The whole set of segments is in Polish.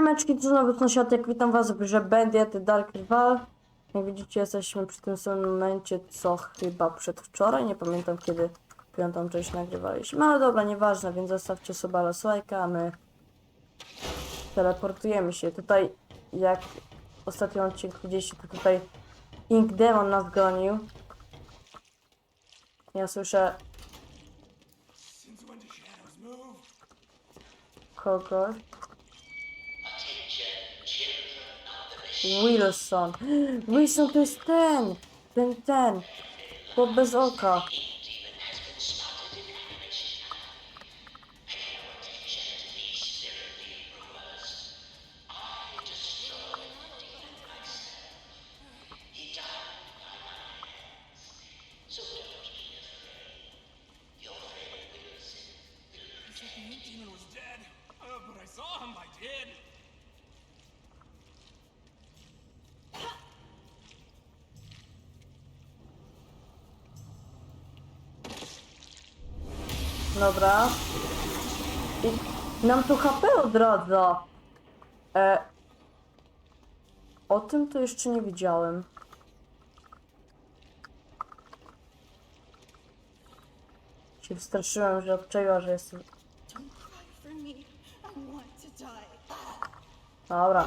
Siemeczki, to znowu sąsiadek, witam was w grze Bandit Dark Rival. Jak widzicie, jesteśmy przy tym samym momencie, co chyba przedwczoraj, nie pamiętam kiedy piątą część nagrywaliśmy. Ale dobra, nieważne, więc zostawcie sobie lajka, a my teleportujemy się. Tutaj, jak w ostatnim odcinku widzieliście, to tutaj Ink Demon nas gonił. Ja słyszę kogoś. Wilson. Wilson to jest ten. Ten, ten. Chłop bez oka. Dobra. I nam tu HP odradza. E, o tym to jeszcze nie widziałem. Się wstraszyłem, że obczaiła, że jestem... Dobra.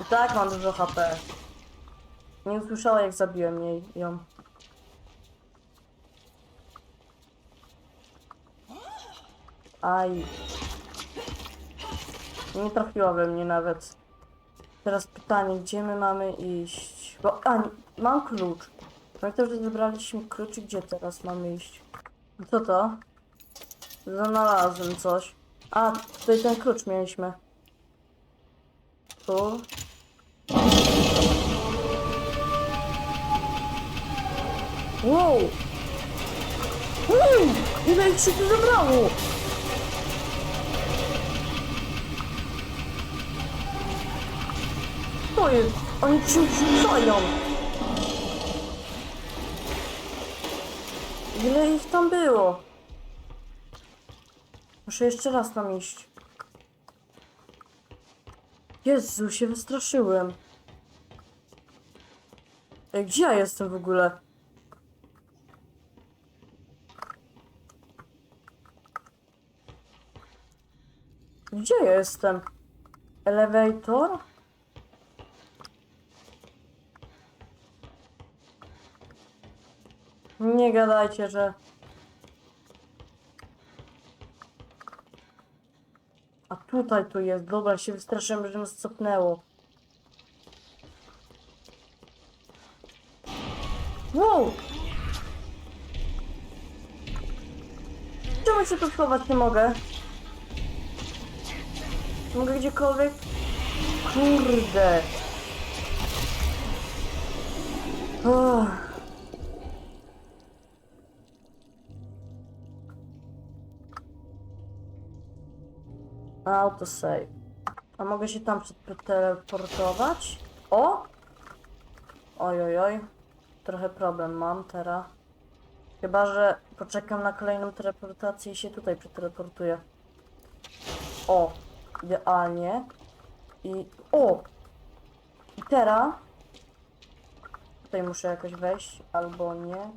I tak mam dużo HP. Nie usłyszała jak zabiłem jej ją. Aj. Nie trafiła we mnie nawet. Teraz pytanie, gdzie my mamy iść? Bo, a, mam klucz. Pamiętam, że zebraliśmy klucz i gdzie teraz mamy iść? Co to? Znalazłem coś. A, tutaj ten klucz mieliśmy. Tu. Wow! Wow! Ile ich się tu zebrało? To jest? Oni się rzucają! Ile ich tam było? Muszę jeszcze raz tam iść. Jezu, się wystraszyłem. Ej, gdzie ja jestem w ogóle? Gdzie ja jestem? Elevator? Nie gadajcie, że... A tutaj tu jest. Dobra, się wystraszyłem, że nas cofnęło. Wow! Czemu się tu schować nie mogę? Mogę gdziekolwiek? Kurde! Uff. Autosave. A mogę się tam teleportować? O! Oj, oj, oj. Trochę problem mam teraz. Chyba, że poczekam na kolejną teleportację i się tutaj przeteleportuję. O! Idealnie. I... O! I teraz... Tutaj muszę jakoś wejść, albo nie.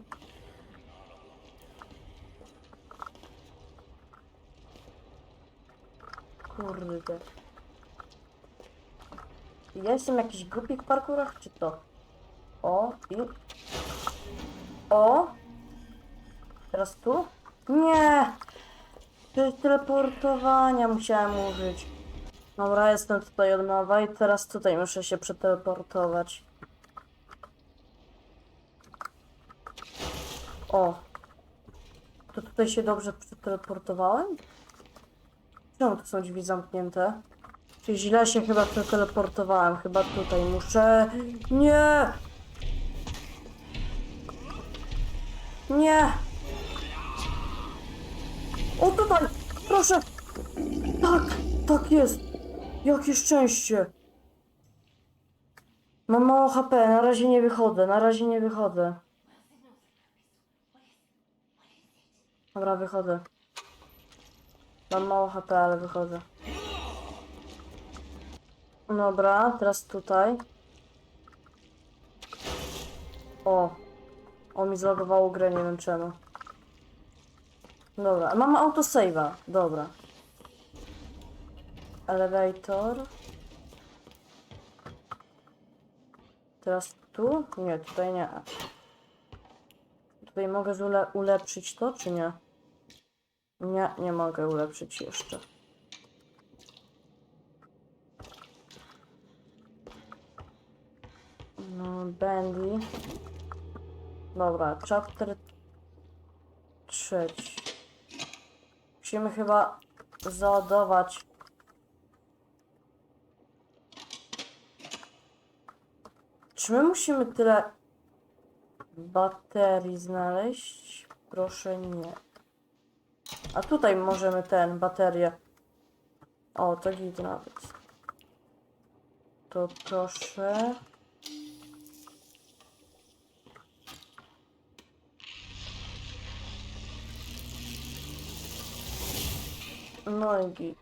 Kurde. Ja jestem jakiś głupi w parkurach, czy to? O, i... O! Teraz tu? Nie! Teleportowania musiałem użyć. Dobra, jestem tutaj od nowa i teraz tutaj muszę się przeteleportować. O! To tutaj się dobrze przeteleportowałem? Są drzwi zamknięte? Czy źle się chyba przeteleportowałem? Chyba tutaj muszę... Nie! Nie! O tutaj! Proszę! Tak! Tak jest! Jakie szczęście! Mam mało HP, na razie nie wychodzę, na razie nie wychodzę. Dobra, wychodzę. Mam mało HP, ale wychodzę. Dobra, teraz tutaj. O. O mi zlogowało grę, nie wiem czemu. Dobra, mamy autosave'a. Dobra. Elevator. Teraz tu? Nie, tutaj nie. Tutaj mogę zule ulepszyć to, czy nie? Nie, nie mogę ulepszyć jeszcze. No, Bandy. Dobra, chapter trzeci. Musimy chyba załadować. Czy my musimy tyle baterii znaleźć? Proszę nie. A tutaj możemy ten, baterię. O, to git nawet. To proszę. No i git.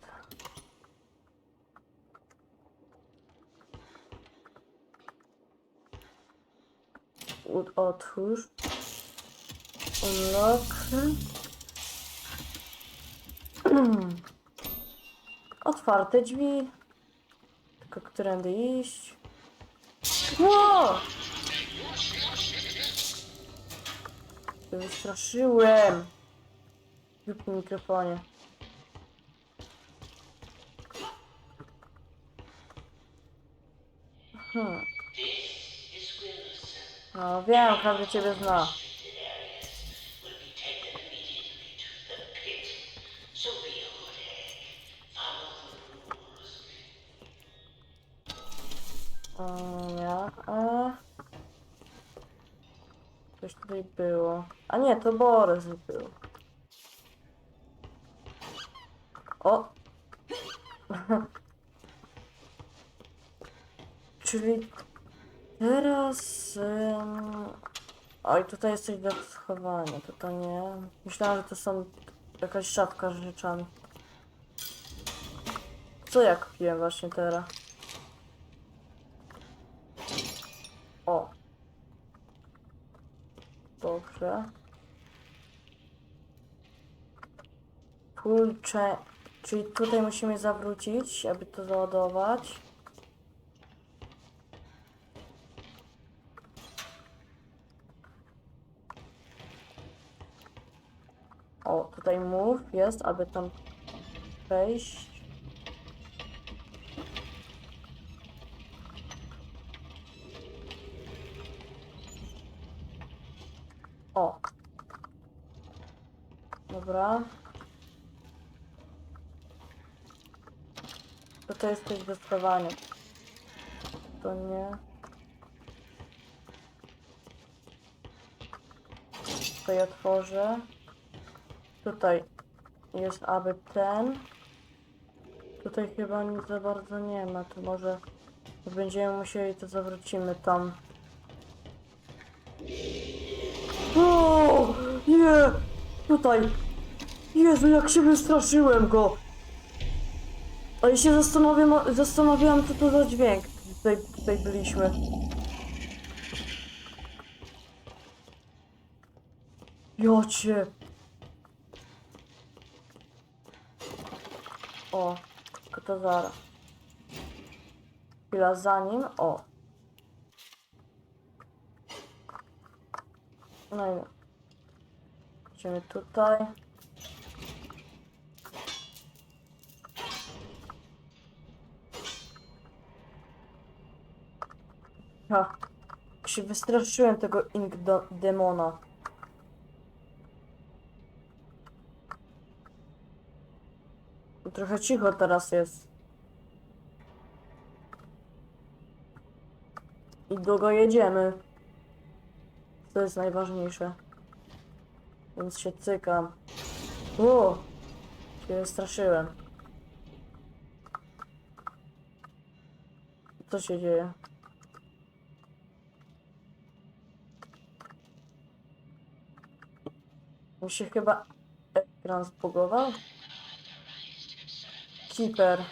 Otwórz. Unlock. Otwarte drzwi. Tylko którędy iść. Się Wystraszyłem. W mikrofonie. Hmm. No wiem, każdy ciebie zna. Ja, e... Coś tutaj było. A nie, to Borys był. O! Czyli teraz... Ym... Oj, tutaj jest coś do schowania, to to nie. Myślałam, że to są jakaś szafka z rzeczami. Co ja kupiłem właśnie teraz? O. Dobrze. Czyli tutaj musimy zawrócić, aby to załadować. O, tutaj move jest, aby tam wejść. O. Dobra. To to jest coś do schowania. To nie. Tutaj otworzę. Tutaj jest aby ten. Tutaj chyba nic za bardzo nie ma, to może będziemy musieli, to zawrócimy tam. O! Nie! Tutaj! Jezu, jak się wystraszyłem go! Ale się zastanawiam, zastanawiałam, co to za dźwięk. Tutaj, tutaj byliśmy. Jocie! O, tylko to. Chwila za nim, o. No i idziemy tutaj. Ha, jak się wystraszyłem tego Ink Demona. Trochę cicho teraz jest. I długo jedziemy. To jest najważniejsze. Więc się cykam. O! Się straszyłem. Co się dzieje? Mi się chyba ekran zbugował. Keeper.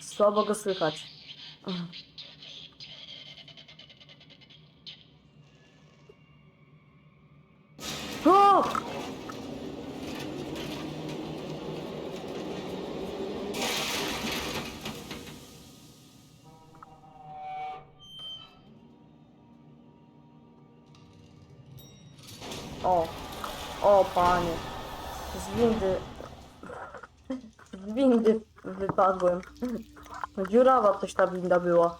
Słabo go słychać. Mhm. O, o panie, z windy, z windy wypadłem. Dziurawa coś ta winda była.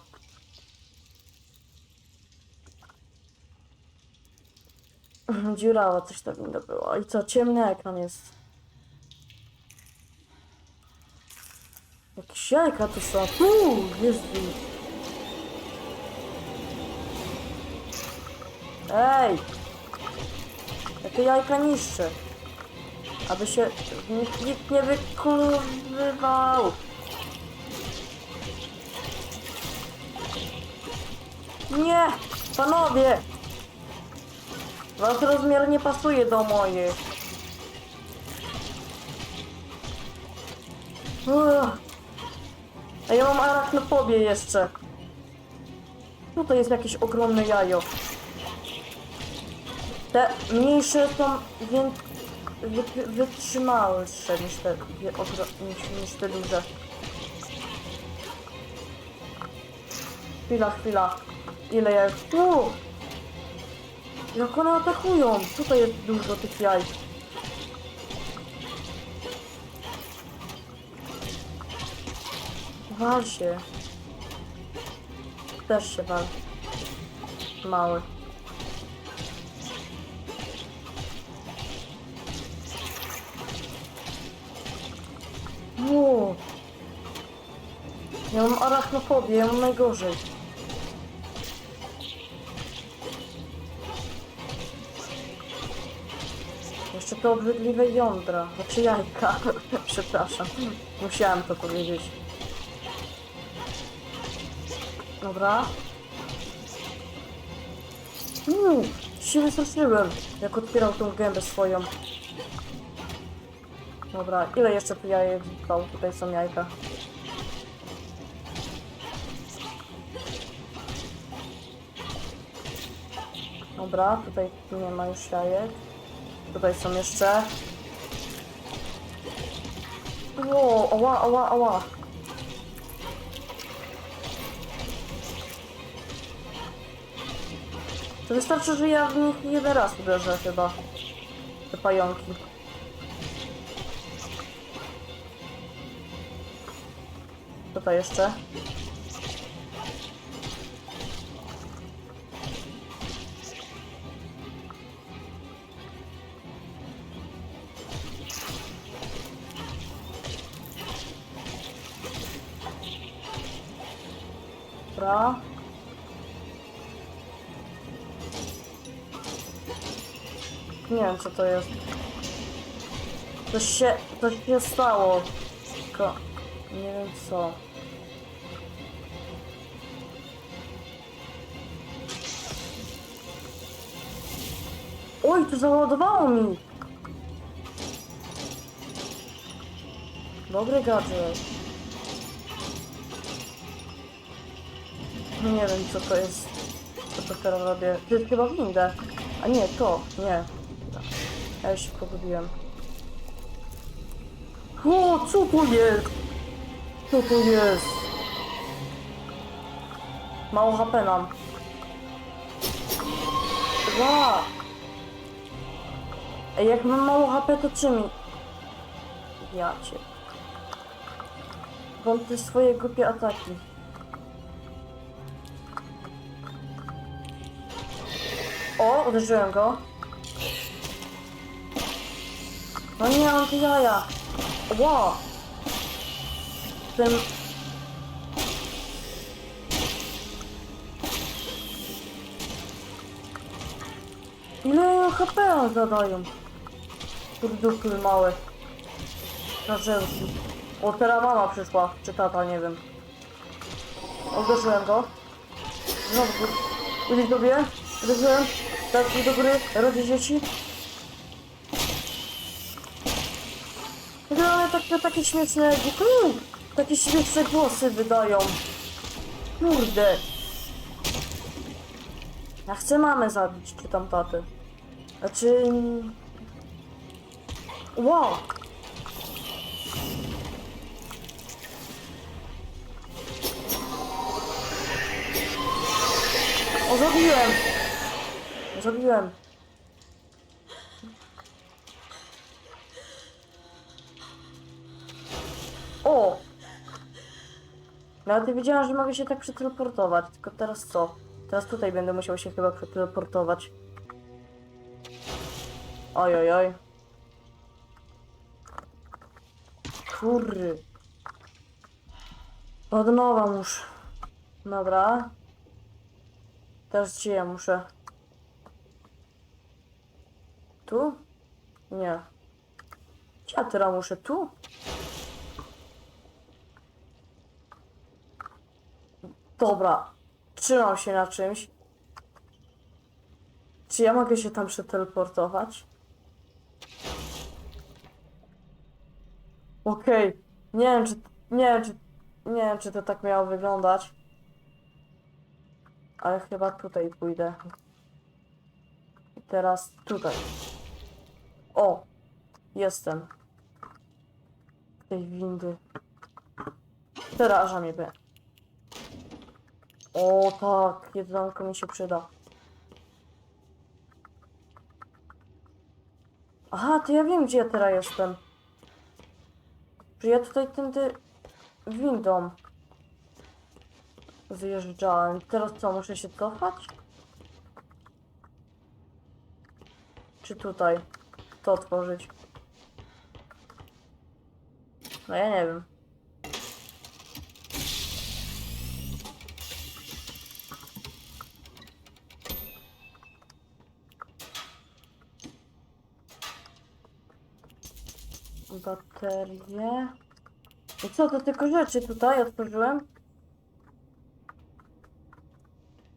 Dziurawa coś ta winda była. I co, ciemny ekran jest. Jakieś jajka tu są. Uuu, jest. Ej! Te jajka niszczę. Aby się nikt, nie wykurwywał. Nie! Panowie! Wasz rozmiar nie pasuje do mojej. Uch. A ja mam arachnofobię jeszcze. Tutaj jest jakieś ogromne jajo. Te mniejsze są więc wy, niż te, niż, niż te duże. Chwila, chwila. Ile ja... U! Jak one atakują? Tutaj jest dużo tych jaj. Wal się. Też się wal. Mały. Uuu. Ja mam arachnofobię, ja mam najgorzej. Jeszcze te obrzydliwe jądra, znaczy jajka. Przepraszam, musiałem to powiedzieć. Dobra. Uuu, się wystraszyłem, jak otwierał tą gębę swoją. Dobra, ile jeszcze tu jajek? Tutaj są jajka. Dobra, tutaj nie ma już jajek. Tutaj są jeszcze. Ło, ała, ała, ała. To wystarczy, że ja w nich jeden raz uderzę chyba. Te pająki. Tutaj jeszcze. Dobra. Nie wiem co to jest. Coś się, coś się stało. Tylko nie wiem co. Oj, to załadowało mi! Dobry gadżet. No Nie wiem co to jest. Co to teraz robię. To jest chyba windę. A nie, to. Nie. Ja już się pogubiłem. O, co to jest? Co to jest? Mało HP nam. Dwa. Jak mam mało HP, to czym? Ja cię. Wąty swoje głupie ataki. O, uderzyłem go. No nie, mam te jaja. Tym... Ile HP zadają? Kurdupy małe. Karzełki. O, teraz mama przyszła. Czy tata, nie wiem. Uderzyłem go. Znowu. Idę do mnie. Uderzyłem. Tak, do góry. Rodzi dzieci. No ale takie, takie śmieszne... Uuu, takie śmieszne głosy wydają. Kurde. Ja chcę mamę zabić, czy tam tatę. Znaczy... Wow! O, zabiłem! Zabiłem. O! Nawet nie wiedziałam, że mogę się tak przeteleportować, tylko teraz co? Teraz tutaj będę musiał się chyba przeteleportować. Oj, oj, oj. Kurry. Od nowa muszę. Dobra. Teraz gdzie ja muszę? Tu? Nie. Gdzie ja teraz muszę? Tu? Dobra. Trzymam się na czymś. Czy ja mogę się tam przeteleportować? Okej. Nie wiem, czy... Nie wiem, czy... Nie wiem, czy to tak miało wyglądać. Ale chyba tutaj pójdę. I teraz tutaj. O! Jestem. Tej windy. Przeraża mnie be. O tak, jedzonko mi się przyda. Aha, to ja wiem, gdzie ja teraz jestem. Że ja tutaj tędy windą wyjeżdżałem. Teraz co, muszę się cofać? Czy tutaj? To otworzyć? No ja nie wiem. Baterie. Co, to tylko rzeczy tutaj otworzyłem?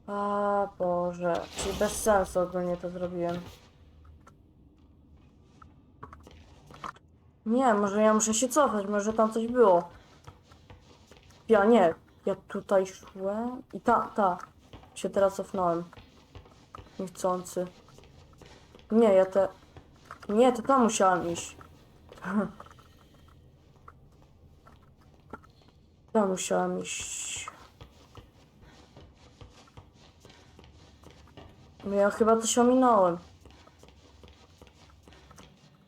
A Boże, czyli bez sensu ogólnie to zrobiłem. Nie, może ja muszę się cofać, może tam coś było. Ja nie, ja tutaj szłem i ta, ta, się teraz cofnąłem. Niechcący. Nie, ja te... Nie, to tam musiałem iść. Tam musiałem iść. No ja chyba coś ominąłem.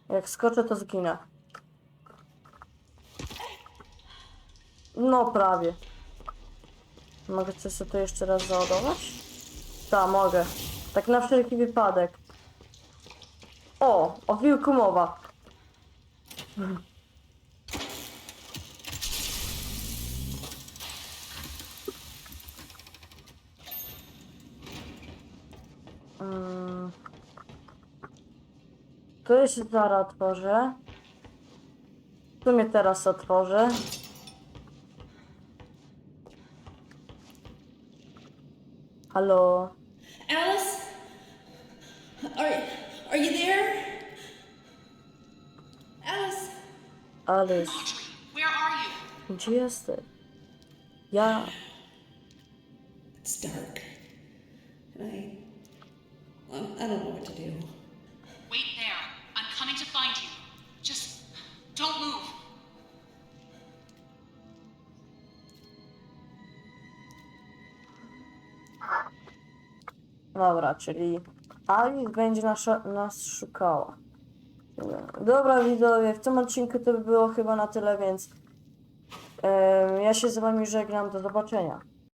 Jak skoczę, to zginę. No prawie. Mogę coś sobie to jeszcze raz załadować? Tak, mogę. Tak na wszelki wypadek. O, o wilku mowa. To jeszcze zaraz otworzę. W sumie teraz otworzę. Halo? Alice? Are are you there? Alice? Alice, Where are you? gdzie jesteś? Ja... It's dark. And I well, I don't know what to do. Don't move. Dobra, czyli Alice będzie nasza, nas szukała. Dobra widzowie, w tym odcinku to by było chyba na tyle, więc em, ja się z wami żegnam, do zobaczenia.